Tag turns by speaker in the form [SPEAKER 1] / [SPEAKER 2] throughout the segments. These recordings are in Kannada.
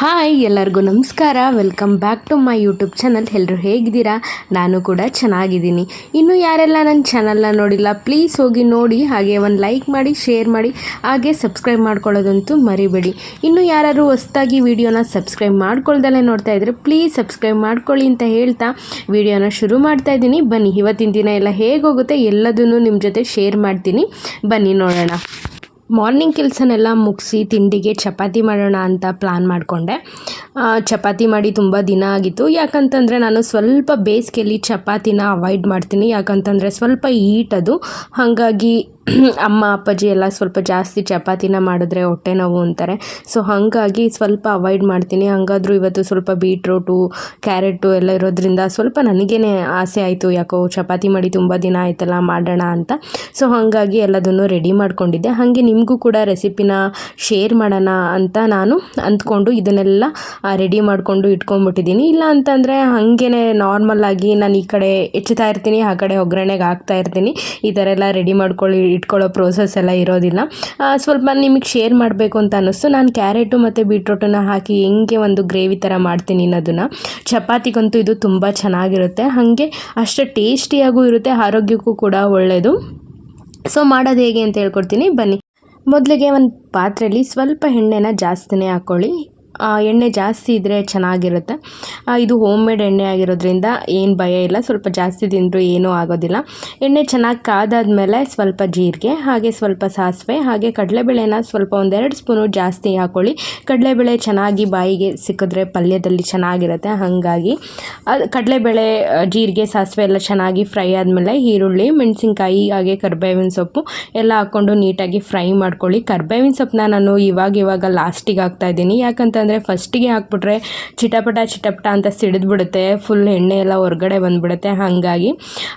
[SPEAKER 1] ಹಾಯ್, ಎಲ್ಲರಿಗೂ ನಮಸ್ಕಾರ. Welcome back to my YouTube channel ಎಲ್ಲರೂ ಹೇಗಿದ್ದೀರಾ? ನಾನು ಕೂಡ ಚೆನ್ನಾಗಿದ್ದೀನಿ. ಇನ್ನು ಯಾರೆಲ್ಲ ನನ್ನ ಚಾನಲ್ನ ನೋಡಿಲ್ಲ ಪ್ಲೀಸ್ ಹೋಗಿ ನೋಡಿ. ಹಾಗೆ ಒಂದು ಲೈಕ್ ಮಾಡಿ ಶೇರ್ ಮಾಡಿ. ಹಾಗೆ ಸಬ್ಸ್ಕ್ರೈಬ್ ಮಾಡ್ಕೊಳ್ಳೋದಂತೂ ಮರಿಬೇಡಿ. ಇನ್ನು ಯಾರು ಹೊಸ್ದಾಗಿ ವಿಡಿಯೋನ ಸಬ್ಸ್ಕ್ರೈಬ್ ಮಾಡ್ಕೊಳ್ದಲ್ಲೇ ನೋಡ್ತಾ ಇದ್ದರೆ ಪ್ಲೀಸ್ ಸಬ್ಸ್ಕ್ರೈಬ್ ಮಾಡ್ಕೊಳ್ಳಿ ಅಂತ ಹೇಳ್ತಾ ವಿಡಿಯೋನ ಶುರು ಮಾಡ್ತಾ ಇದ್ದೀನಿ. ಬನ್ನಿ, ಇವತ್ತಿನ ದಿನ ಎಲ್ಲ ಹೇಗೆ ಹೋಗುತ್ತೆ ಎಲ್ಲದನ್ನು ನಿಮ್ಮ ಜೊತೆ ಶೇರ್ ಮಾಡ್ತೀನಿ. ಬನ್ನಿ, ನೋಡೋಣ. ಮಾರ್ನಿಂಗ್ ಕೆಲಸನೆಲ್ಲ ಮುಗಿಸಿ ತಿಂಡಿಗೆ ಚಪಾತಿ ಮಾಡೋಣ ಅಂತ ಪ್ಲ್ಯಾನ್ ಮಾಡಿಕೊಂಡೆ. ಚಪಾತಿ ಮಾಡಿ ತುಂಬ ದಿನ ಆಗಿತ್ತು. ಯಾಕಂತಂದರೆ ನಾನು ಸ್ವಲ್ಪ ಬೇಸಿಗೆಯಲ್ಲಿ ಚಪಾತಿನ ಅವಾಯ್ಡ್ ಮಾಡ್ತೀನಿ. ಯಾಕಂತಂದರೆ ಸ್ವಲ್ಪ ಈಟ್ ಅದು. ಹಾಗಾಗಿ ಅಮ್ಮ, ಅಪ್ಪಾಜಿ ಎಲ್ಲ ಸ್ವಲ್ಪ ಜಾಸ್ತಿ ಚಪಾತಿನ ಮಾಡಿದ್ರೆ ಹೊಟ್ಟೆ ನೋವು ಅಂತಾರೆ. ಸೊ ಹಾಗಾಗಿ ಸ್ವಲ್ಪ ಅವಾಯ್ಡ್ ಮಾಡ್ತೀನಿ. ಹಾಗಾದ್ರೂ ಇವತ್ತು ಸ್ವಲ್ಪ ಬೀಟ್ರೋಟು ಕ್ಯಾರೆಟು ಎಲ್ಲ ಇರೋದ್ರಿಂದ ಸ್ವಲ್ಪ ನನಗೇ ಆಸೆ ಆಯಿತು, ಯಾಕೋ ಚಪಾತಿ ಮಾಡಿ ತುಂಬ ದಿನ ಆಯ್ತಲ್ಲ, ಮಾಡೋಣ ಅಂತ. ಸೊ ಹಾಗಾಗಿ ಎಲ್ಲದನ್ನು ರೆಡಿ ಮಾಡ್ಕೊಂಡಿದ್ದೆ. ಹಾಗೆ ನಿಮಗೂ ಕೂಡ ರೆಸಿಪಿನ ಶೇರ್ ಮಾಡೋಣ ಅಂತ ನಾನು ಅಂದ್ಕೊಂಡು ಇದನ್ನೆಲ್ಲ ರೆಡಿ ಮಾಡಿಕೊಂಡು ಇಟ್ಕೊಂಡ್ಬಿಟ್ಟಿದ್ದೀನಿ. ಇಲ್ಲ ಅಂತಂದರೆ ಹಾಗೇ ನಾರ್ಮಲ್ಲಾಗಿ ನಾನು ಈ ಕಡೆ ಹೆಚ್ಚುತ್ತಾ ಇರ್ತೀನಿ, ಆ ಕಡೆ ಒಗ್ಗರಣೆಗೆ ಹಾಕ್ತಾ ಇರ್ತೀನಿ. ಈ ಥರ ಎಲ್ಲ ರೆಡಿ ಮಾಡ್ಕೊಳ್ಳಿ ಇಟ್ಕೊಳ್ಳೋ ಪ್ರೋಸೆಸ್ ಎಲ್ಲ ಇರೋದಿಲ್ಲ. ಸ್ವಲ್ಪ ನಿಮಗೆ ಶೇರ್ ಮಾಡಬೇಕು ಅಂತ ಅನ್ನಿಸ್ತು. ನಾನು ಕ್ಯಾರೆಟು ಮತ್ತು ಬೀಟ್ರೋಟನ್ನು ಹಾಕಿ ಹೆಂಗೆ ಒಂದು ಗ್ರೇವಿ ಥರ ಮಾಡ್ತೀನಿ ಅನ್ನೋದನ್ನು. ಚಪಾತಿಗಂತೂ ಇದು ತುಂಬ ಚೆನ್ನಾಗಿರುತ್ತೆ. ಹಾಗೆ ಅಷ್ಟು ಟೇಸ್ಟಿಯಾಗೂ ಇರುತ್ತೆ, ಆರೋಗ್ಯಕ್ಕೂ ಕೂಡ ಒಳ್ಳೆಯದು ಸೊ ಮಾಡೋದು ಹೇಗೆ ಅಂತ ಹೇಳ್ಕೊಡ್ತೀನಿ. ಬನ್ನಿ. ಮೊದಲಿಗೆ ಒಂದು ಪಾತ್ರೆಯಲ್ಲಿ ಸ್ವಲ್ಪ ಎಣ್ಣೆನ ಜಾಸ್ತಿನೇ ಹಾಕ್ಕೊಳ್ಳಿ ಎಣ್ಣೆ ಜಾಸ್ತಿ ಇದ್ದರೆ ಚೆನ್ನಾಗಿರುತ್ತೆ. ಇದು ಹೋಮ್ ಮೇಡ್ ಎಣ್ಣೆ ಆಗಿರೋದ್ರಿಂದ ಏನು ಭಯ ಇಲ್ಲ. ಸ್ವಲ್ಪ ಜಾಸ್ತಿ ತಿಂದರೂ ಏನೂ ಆಗೋದಿಲ್ಲ. ಎಣ್ಣೆ ಚೆನ್ನಾಗಿ ಕಾದಾದ್ಮೇಲೆ ಸ್ವಲ್ಪ ಜೀರಿಗೆ, ಹಾಗೆ ಸ್ವಲ್ಪ ಸಾಸಿವೆ, ಹಾಗೆ ಕಡಲೆಬೇಳೆನ ಸ್ವಲ್ಪ ಒಂದೆರಡು ಸ್ಪೂನು ಜಾಸ್ತಿ ಹಾಕ್ಕೊಳ್ಳಿ ಕಡಲೆಬೇಳೆ ಚೆನ್ನಾಗಿ ಬಾಯಿಗೆ ಸಿಕ್ಕಿದ್ರೆ ಪಲ್ಯದಲ್ಲಿ ಚೆನ್ನಾಗಿರುತ್ತೆ. ಹಾಗಾಗಿ ಅದು ಕಡಲೆಬೇಳೆ ಜೀರಿಗೆ, ಸಾಸಿವೆ ಎಲ್ಲ ಚೆನ್ನಾಗಿ ಫ್ರೈ ಆದಮೇಲೆ ಈರುಳ್ಳಿ, ಮೆಣಸಿನ್ಕಾಯಿ, ಹಾಗೆ ಕರ್ಬೇವಿನ ಸೊಪ್ಪು ಎಲ್ಲ ಹಾಕ್ಕೊಂಡು ನೀಟಾಗಿ ಫ್ರೈ ಮಾಡ್ಕೊಳ್ಳಿ. ಕರ್ಬೇವಿನ ಸೊಪ್ಪನ್ನ ನಾನು ಇವಾಗ ಇವಾಗ ಲಾಸ್ಟಿಗೆ ಹಾಕ್ತಾ ಇದ್ದೀನಿ. ಯಾಕಂತಂದರೆ ಫಸ್ಟಿಗೆ ಹಾಕ್ಬಿಟ್ರೆ ಚಿಟಪಟ ಚಿಟಪಟ ಅಂತ ಸಿಡಿದ್ಬಿಡುತ್ತೆ. ಫುಲ್ ಎಣ್ಣೆ ಎಲ್ಲ ಹೊರಗಡೆ ಬಂದುಬಿಡುತ್ತೆ. ಹಾಗಾಗಿ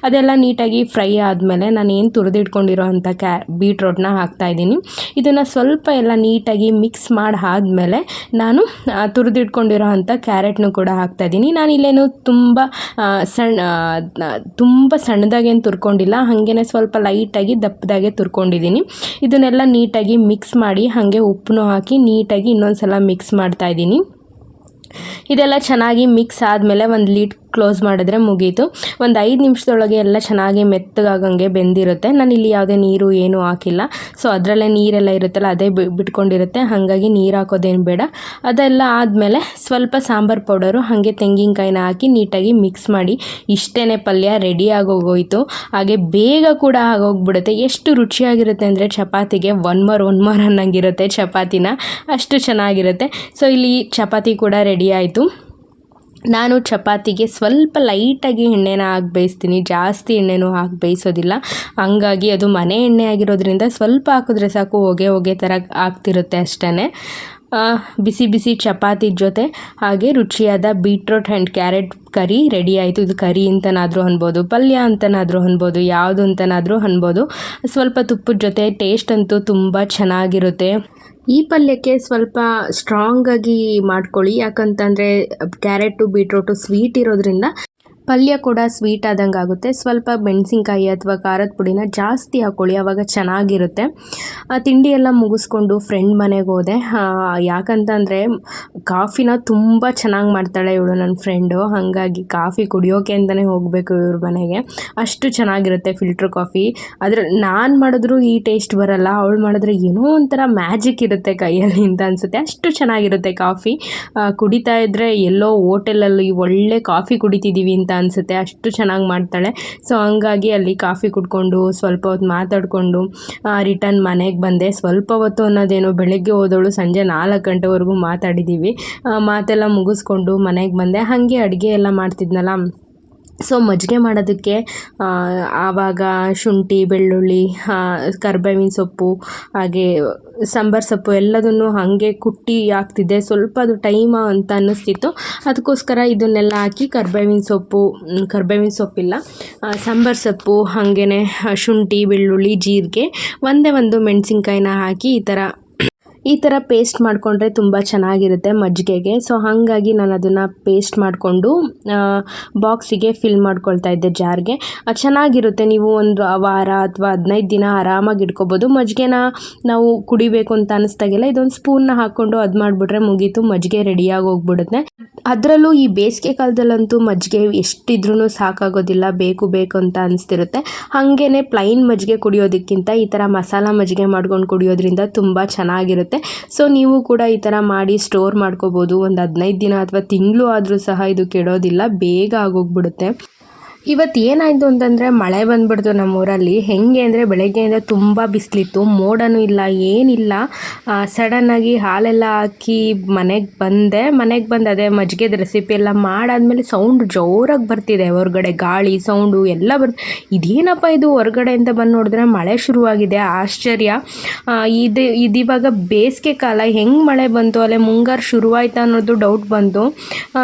[SPEAKER 1] ಅದೆಲ್ಲ ನೀಟಾಗಿ ಫ್ರೈ ಆದಮೇಲೆ ನಾನು ಏನು ತುರಿದಿಟ್ಕೊಂಡಿರೋ ಅಂಥ ಕ್ಯಾ, ಬೀಟ್ರೋಟ್ನ ಹಾಕ್ತಾ ಇದ್ದೀನಿ. ಇದನ್ನು ಸ್ವಲ್ಪ ಎಲ್ಲ ನೀಟಾಗಿ ಮಿಕ್ಸ್ ಮಾಡಿ ಆದಮೇಲೆ ನಾನು ತುರಿದಿಟ್ಕೊಂಡಿರೋ ಅಂಥ ಕ್ಯಾರೆಟ್ನು ಕೂಡ ಹಾಕ್ತಾ ಇದ್ದೀನಿ. ನಾನು ಇಲ್ಲೇನು ತುಂಬ ಸಣ್ಣ ತುಂಬ ಸಣ್ಣದಾಗೇನು ತುರ್ಕೊಂಡಿಲ್ಲ. ಹಾಗೇ ಸ್ವಲ್ಪ ಲೈಟಾಗಿ ದಪ್ಪದಾಗೆ ತುರ್ಕೊಂಡಿದ್ದೀನಿ. ಇದನ್ನೆಲ್ಲ ನೀಟಾಗಿ ಮಿಕ್ಸ್ ಮಾಡಿ ಹಾಗೆ ಉಪ್ಪನ್ನು ಹಾಕಿ ನೀಟಾಗಿ ಇನ್ನೊಂದು ಸಲ ಮಿಕ್ಸ್ ಮಾಡ್ತಾ ಇದ್ದೀನಿ. ಇದೆಲ್ಲ ಚೆನ್ನಾಗಿ ಮಿಕ್ಸ್ ಆದಮೇಲೆ ಒಂದು ಲೀಡ್ ಕ್ಲೋಸ್ ಮಾಡಿದ್ರೆ ಮುಗೀತು. ಒಂದು ಐದು ನಿಮಿಷದೊಳಗೆ ಎಲ್ಲ ಚೆನ್ನಾಗಿ ಮೆತ್ತಗಾಗಂಗೆ ಬೆಂದಿರುತ್ತೆ. ನಾನು ಇಲ್ಲಿ ಯಾವುದೇ ನೀರು ಏನೂ ಹಾಕಿಲ್ಲ. ಸೊ ಅದರಲ್ಲೇ ನೀರೆಲ್ಲ ಇರುತ್ತಲ್ಲ, ಅದೇ ಬಿಟ್ಕೊಂಡಿರುತ್ತೆ. ಹಾಗಾಗಿ ನೀರು ಹಾಕೋದೇನು ಬೇಡ. ಅದೆಲ್ಲ ಆದಮೇಲೆ ಸ್ವಲ್ಪ ಸಾಂಬಾರು ಪೌಡರು, ಹಾಗೆ ತೆಂಗಿನಕಾಯಿನ ಹಾಕಿ ನೀಟಾಗಿ ಮಿಕ್ಸ್ ಮಾಡಿ ಇಷ್ಟೇ ಪಲ್ಯ ರೆಡಿ ಆಗೋಗೋಯ್ತು. ಹಾಗೆ ಬೇಗ ಕೂಡ ಆಗೋಗ್ಬಿಡುತ್ತೆ. ಎಷ್ಟು ರುಚಿಯಾಗಿರುತ್ತೆ ಅಂದರೆ ಚಪಾತಿಗೆ ಒನ್ ಮೋರ್ ಒನ್ ಮೋರ್ ಅನ್ನಂಗಿರುತ್ತೆ ಚಪಾತಿನ. ಅಷ್ಟು ಚೆನ್ನಾಗಿರುತ್ತೆ. ಸೊ ಇಲ್ಲಿ ಚಪಾತಿ ಕೂಡ ರೆಡಿ ಆಯಿತು. ನಾನು ಚಪಾತಿಗೆ ಸ್ವಲ್ಪ ಲೈಟಾಗಿ ಎಣ್ಣೆನ ಹಾಕಿ ಬೇಯಿಸ್ತೀನಿ. ಜಾಸ್ತಿ ಎಣ್ಣೆನೂ ಹಾಕಿ ಬೇಯಿಸೋದಿಲ್ಲ. ಹಂಗಾಗಿ ಅದು ಮನೆ ಎಣ್ಣೆ ಆಗಿರೋದ್ರಿಂದ ಸ್ವಲ್ಪ ಹಾಕಿದ್ರೆ ಸಾಕು, ಹೊಗೆ ಹೊಗೆ ಥರ ಆಗ್ತಿರುತ್ತೆ ಅಷ್ಟೇ ಬಿಸಿ ಬಿಸಿ ಚಪಾತಿ ಜೊತೆ ಹಾಗೆ ರುಚಿಯಾದ beetroot and carrot curry ready ಆಯಿತು. ಇದು ಕರಿ ಅಂತನಾದರೂ ಅನ್ಬೋದು, ಪಲ್ಯ ಅಂತನಾದರೂ ಅನ್ಬೋದು, ಯಾವುದು ಅಂತನಾದರೂ ಅನ್ಬೋದು. ಸ್ವಲ್ಪ ತುಪ್ಪದ ಜೊತೆ ಟೇಸ್ಟ್ ಅಂತೂ ತುಂಬ ಚೆನ್ನಾಗಿರುತ್ತೆ. ಈ ಪಲ್ಯಕ್ಕೆ ಸ್ವಲ್ಪ ಸ್ಟ್ರಾಂಗಾಗಿ ಮಾಡ್ಕೊಳ್ಳಿ. ಯಾಕಂತಂದರೆ ಕ್ಯಾರೆಟು ಬೀಟ್ರೋಟು ಸ್ವೀಟ್ ಇರೋದ್ರಿಂದ ಪಲ್ಯ ಕೂಡ ಸ್ವೀಟ್ ಆದಂಗೆ ಆಗುತ್ತೆ. ಸ್ವಲ್ಪ ಮೆಣಸಿನ್ಕಾಯಿ ಅಥವಾ ಖಾರದ ಪುಡಿನ ಜಾಸ್ತಿ ಹಾಕ್ಕೊಳ್ಳಿ ಆವಾಗ ಚೆನ್ನಾಗಿರುತ್ತೆ. ಆ ತಿಂಡಿ ಎಲ್ಲ ಮುಗಿಸ್ಕೊಂಡು ಫ್ರೆಂಡ್ ಮನೆಗೆ ಹೋದೆ. ಯಾಕಂತಂದರೆ ಕಾಫಿನ ತುಂಬ ಚೆನ್ನಾಗಿ ಮಾಡ್ತಾಳೆ ಇವಳು ನನ್ನ ಫ್ರೆಂಡು ಹಾಗಾಗಿ ಕಾಫಿ ಕುಡಿಯೋಕೆ ಅಂತಲೇ ಹೋಗಬೇಕು ಇವ್ರ ಮನೆಗೆ. ಅಷ್ಟು ಚೆನ್ನಾಗಿರುತ್ತೆ ಫಿಲ್ಟ್ರ್ ಕಾಫಿ ಆದರೆ ನಾನು ಮಾಡಿದ್ರು ಈ ಟೇಸ್ಟ್ ಬರಲ್ಲ. ಅವಳು ಮಾಡಿದ್ರೆ ಏನೋ ಒಂಥರ ಮ್ಯಾಜಿಕ್ ಇರುತ್ತೆ ಕೈಯಲ್ಲಿ ಅಂತ ಅನಿಸುತ್ತೆ. ಅಷ್ಟು ಚೆನ್ನಾಗಿರುತ್ತೆ ಕಾಫಿ. ಕುಡಿತಾ ಇದ್ದರೆ ಎಲ್ಲೋ ಹೋಟೆಲಲ್ಲಿ ಒಳ್ಳೆ ಕಾಫಿ ಕುಡಿತಿದ್ದೀವಿ ಅಂತ ಅನಿಸುತ್ತೆ. ಅಷ್ಟು ಚೆನ್ನಾಗಿ ಮಾಡ್ತಾಳೆ. ಸೊ ಹಂಗಾಗಿ ಅಲ್ಲಿ ಕಾಫಿ ಕುಡ್ಕೊಂಡು, ಸ್ವಲ್ಪ ಹೊತ್ತು ಮಾತಾಡಿಕೊಂಡು ರಿಟರ್ನ್ ಮನೆಗೆ ಬಂದೆ. ಸ್ವಲ್ಪ ಹೊತ್ತು ಅನ್ನೋದೇನು ಬೆಳಗ್ಗೆ ಹೋದವಳು ಸಂಜೆ ನಾಲ್ಕು ಗಂಟೆವರೆಗೂ ಮಾತಾಡಿದ್ದೀವಿ ಮಾತೆಲ್ಲ ಮುಗಿಸ್ಕೊಂಡು ಮನೆಗೆ ಬಂದೆ. ಹಾಗೆ ಅಡುಗೆ ಎಲ್ಲ ಮಾಡ್ತಿದ್ನಲ್ಲ. ಸೊ ಮಜ್ಜಿಗೆ ಮಾಡೋದಕ್ಕೆ ಆವಾಗ ಶುಂಠಿ, ಬೆಳ್ಳುಳ್ಳಿ ಕರ್ಬೇವಿನ ಸೊಪ್ಪು, ಹಾಗೆ ಸಾಂಬಾರು ಸೊಪ್ಪು ಎಲ್ಲದನ್ನು ಹಾಗೆ ಕುಟ್ಟಿ ಹಾಕ್ತಿದ್ದೆ. ಸ್ವಲ್ಪ ಅದು ಟೈಮ್ ಅಂತ ಅನ್ನಿಸ್ತಿತ್ತು. ಅದಕ್ಕೋಸ್ಕರ ಇದನ್ನೆಲ್ಲ ಹಾಕಿ ಕರ್ಬೇವಿನ ಸೊಪ್ಪು ಕರ್ಬೇವಿನ ಸೊಪ್ಪಿಲ್ಲ ಸಾಂಬಾರು ಸೊಪ್ಪು ಹಾಗೆಯೇ ಶುಂಠಿ, ಬೆಳ್ಳುಳ್ಳಿ, ಜೀರಿಗೆ, ಒಂದೇ ಒಂದು ಮೆಣಸಿನ್ಕಾಯಿನ ಹಾಕಿ ಈ ಥರ ಈ ಥರ ಪೇಸ್ಟ್ ಮಾಡಿಕೊಂಡ್ರೆ ತುಂಬ ಚೆನ್ನಾಗಿರುತ್ತೆ ಮಜ್ಜಿಗೆಗೆ. ಸೊ ಹಾಗಾಗಿ ನಾನು ಅದನ್ನು ಪೇಸ್ಟ್ ಮಾಡಿಕೊಂಡು ಬಾಕ್ಸಿಗೆ ಫಿಲ್ ಮಾಡ್ಕೊಳ್ತಾ ಇದ್ದೆ ಜಾರ್ಗೆ. ಅದು ಚೆನ್ನಾಗಿರುತ್ತೆ. ನೀವು ಒಂದು ವಾರ ಅಥವಾ ಹದಿನೈದು ದಿನ ಆರಾಮಾಗಿ ಇಟ್ಕೋಬೋದು. ಮಜ್ಜಿಗೆನ ನಾವು ಕುಡಿಬೇಕು ಅಂತ ಅನಿಸ್ದಾಗೆಲ್ಲ ಇದೊಂದು ಸ್ಪೂನ್ನ ಹಾಕ್ಕೊಂಡು ಅದು ಮಾಡಿಬಿಟ್ರೆ ಮುಗೀತು, ಮಜ್ಜಿಗೆ ರೆಡಿಯಾಗಿ ಹೋಗ್ಬಿಡುತ್ತೆ. ಅದರಲ್ಲೂ ಈ ಬೇಸಿಗೆ ಕಾಲದಲ್ಲಂತೂ ಮಜ್ಜಿಗೆ ಎಷ್ಟಿದ್ರೂ ಸಾಕಾಗೋದಿಲ್ಲ, ಬೇಕು ಬೇಕು ಅಂತ ಅನಿಸ್ತಿರುತ್ತೆ. ಹಾಗೇ ಪ್ಲೈನ್ ಮಜ್ಜಿಗೆ ಕುಡಿಯೋದಕ್ಕಿಂತ ಈ ಥರ ಮಸಾಲ ಮಜ್ಜಿಗೆ ಮಾಡ್ಕೊಂಡು ಕುಡಿಯೋದ್ರಿಂದ ತುಂಬ ಚೆನ್ನಾಗಿರುತ್ತೆ. ಸೊ ನೀವು ಕೂಡ ಈ ಥರ ಮಾಡಿ ಸ್ಟೋರ್ ಮಾಡ್ಕೋಬೋದು. ಒಂದು ಹದಿನೈದು ದಿನ ಅಥವಾ ತಿಂಗಳು ಆದರೂ ಸಹ ಇದು ಕೆಡೋದಿಲ್ಲ. ಬೇಗ ಆಗೋಗ್ಬಿಡುತ್ತೆ. ಇವತ್ತು ಏನಾಯಿತು ಅಂತಂದರೆ ಮಳೆ ಬಂದ್ಬಿಡ್ತು ನಮ್ಮೂರಲ್ಲಿ. ಹೆಂಗೆ ಅಂದರೆ ಬೆಳಗ್ಗೆಯಿಂದ ತುಂಬ ಬಿಸಿಲಿತ್ತು. ಮೋಡನೂ ಇಲ್ಲ, ಏನಿಲ್ಲ. ಸಡನ್ನಾಗಿ ಹಾಲೆಲ್ಲ ಹಾಕಿ ಮನೆಗೆ ಬಂದೆ. ಮನೆಗೆ ಬಂದು ಅದೇ ಮಜ್ಜಿಗೆದ ರೆಸಿಪಿ ಎಲ್ಲ ಮಾಡಾದಮೇಲೆ ಸೌಂಡ್ ಜೋರಾಗಿ ಬರ್ತಿದೆ. ಹೊರಗಡೆ ಗಾಳಿ ಸೌಂಡು ಎಲ್ಲ ಬರ್ತ ಇದೇನಪ್ಪ ಇದು? ಹೊರಗಡೆಯಿಂದ ಬಂದು ನೋಡಿದ್ರೆ ಮಳೆ ಶುರುವಾಗಿದೆ. ಆಶ್ಚರ್ಯ. ಇದು, ಇದಿವಾಗ ಬೇಸಿಗೆ ಕಾಲ. ಹೆಂಗೆ ಮಳೆ ಬಂತು? ಅಲ್ಲೇ ಮುಂಗಾರು ಶುರುವಾಯ್ತಾ ಅನ್ನೋದು ಡೌಟ್ ಬಂತು.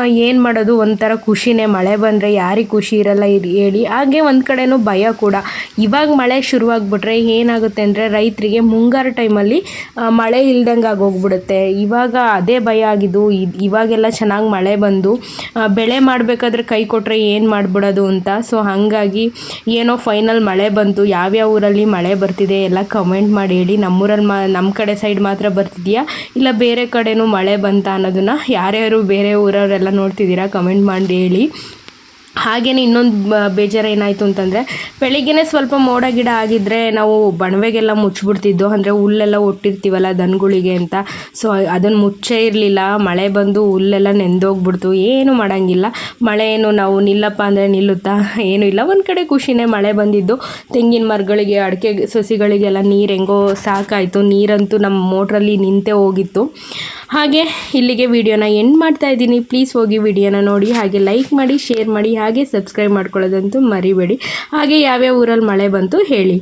[SPEAKER 1] ಏನು ಮಾಡೋದು? ಒಂಥರ ಖುಷಿನೇ. ಮಳೆ ಬಂದರೆ ಯಾರಿಗೆ ಖುಷಿ ಇರಲ್ಲ? ಇರ್- ಹೇಳಿ. ಹಾಗೆ ಒಂದು ಕಡೆನೂ ಭಯ ಕೂಡ. ಇವಾಗ ಮಳೆ ಶುರುವಾಗ್ಬಿಟ್ರೆ ಏನಾಗುತ್ತೆ ಅಂದರೆ ರೈತರಿಗೆ ಮುಂಗಾರು ಟೈಮಲ್ಲಿ ಮಳೆ ಇಲ್ದಂಗೆ ಆಗೋಗ್ಬಿಡುತ್ತೆ. ಇವಾಗ ಅದೇ ಭಯ ಆಗಿದ್ದು ಇವಾಗೆಲ್ಲ ಚೆನ್ನಾಗಿ ಮಳೆ ಬಂದು ಬೆಳೆ ಮಾಡಬೇಕಾದ್ರೆ ಕೈ ಕೊಟ್ಟರೆ ಏನು ಮಾಡಿಬಿಡೋದು ಅಂತ. ಸೊ, ಹಾಗಾಗಿ ಏನೋ ಫೈನಲ್ ಮಳೆ ಬಂತು. ಯಾವ್ಯಾವ ಊರಲ್ಲಿ ಮಳೆ ಬರ್ತಿದೆ ಎಲ್ಲ ಕಮೆಂಟ್ ಮಾಡಿ ಹೇಳಿ. ನಮ್ಮೂರಲ್ಲಿ ಮಾ ನಮ್ಮ ಕಡೆ ಸೈಡ್ ಮಾತ್ರ ಬರ್ತಿದೆಯಾ? ಇಲ್ಲ ಬೇರೆ ಕಡೆನೂ ಮಳೆ ಬಂತ ಅನ್ನೋದನ್ನು ಯಾರ್ಯಾರು ಬೇರೆ ಊರವರೆಲ್ಲ ನೋಡ್ತಿದ್ದೀರಾ ಕಮೆಂಟ್ ಮಾಡಿ ಹೇಳಿ. ಹಾಗೆಯೇ ಇನ್ನೊಂದು ಬೇಜಾರು ಏನಾಯಿತು ಅಂತಂದರೆ, ಬೆಳಿಗ್ಗೆನೇ ಸ್ವಲ್ಪ ಮೋಡ ಗಿಡ ಆಗಿದ್ದರೆ ನಾವು ಬಣವೆಗೆಲ್ಲ ಮುಚ್ಚಿಬಿಡ್ತಿದ್ದು ಅಂದರೆ ಹುಲ್ಲೆಲ್ಲ ಒಟ್ಟಿರ್ತೀವಲ್ಲ ದನಗಳಿಗೆ ಅಂತ. ಸೊ ಅದನ್ನು ಮುಚ್ಚೇ ಇರಲಿಲ್ಲ. ಮಳೆ ಬಂದು ಹುಲ್ಲೆಲ್ಲ ನೆಂದೋಗ್ಬಿಡ್ತು. ಏನು ಮಾಡೋಂಗಿಲ್ಲ. ಮಳೆ ಏನು ನಾವು ನಿಲ್ಲಪ್ಪ ಅಂದರೆ ನಿಲ್ಲುತ್ತಾ? ಏನೂ ಇಲ್ಲ. ಒಂದು ಕಡೆ ಖುಷಿನೇ ಮಳೆ ಬಂದಿದ್ದು. ತೆಂಗಿನ ಮರಗಳಿಗೆ, ಅಡಿಕೆ ಸಸಿಗಳಿಗೆಲ್ಲ ನೀರು ಹೆಂಗೋ ಸಾಕಾಯಿತು. ನೀರಂತೂ ನಮ್ಮ ಮೋಟ್ರಲ್ಲಿ ನಿಂತೇ ಹೋಗಿತ್ತು. ಹಾಗೆ ಇಲ್ಲಿಗೆ ವಿಡಿಯೋನ ಎಂಡ್ ಮಾಡ್ತಾ ಇದ್ದೀನಿ. ಪ್ಲೀಸ್ ಹೋಗಿ ವಿಡಿಯೋನ ನೋಡಿ, ಹಾಗೆ ಲೈಕ್ ಮಾಡಿ ಶೇರ್ ಮಾಡಿ, ಹಾಗೆ ಸಬ್ಸ್ಕ್ರೈಬ್ ಮಾಡ್ಕೊಳ್ಳೋದಂತೂ ಮರಿಬೇಡಿ. ಹಾಗೆ ಯಾವ್ಯಾವ ಊರಲ್ಲಿ ಮಳೆ ಬಂತು ಹೇಳಿ.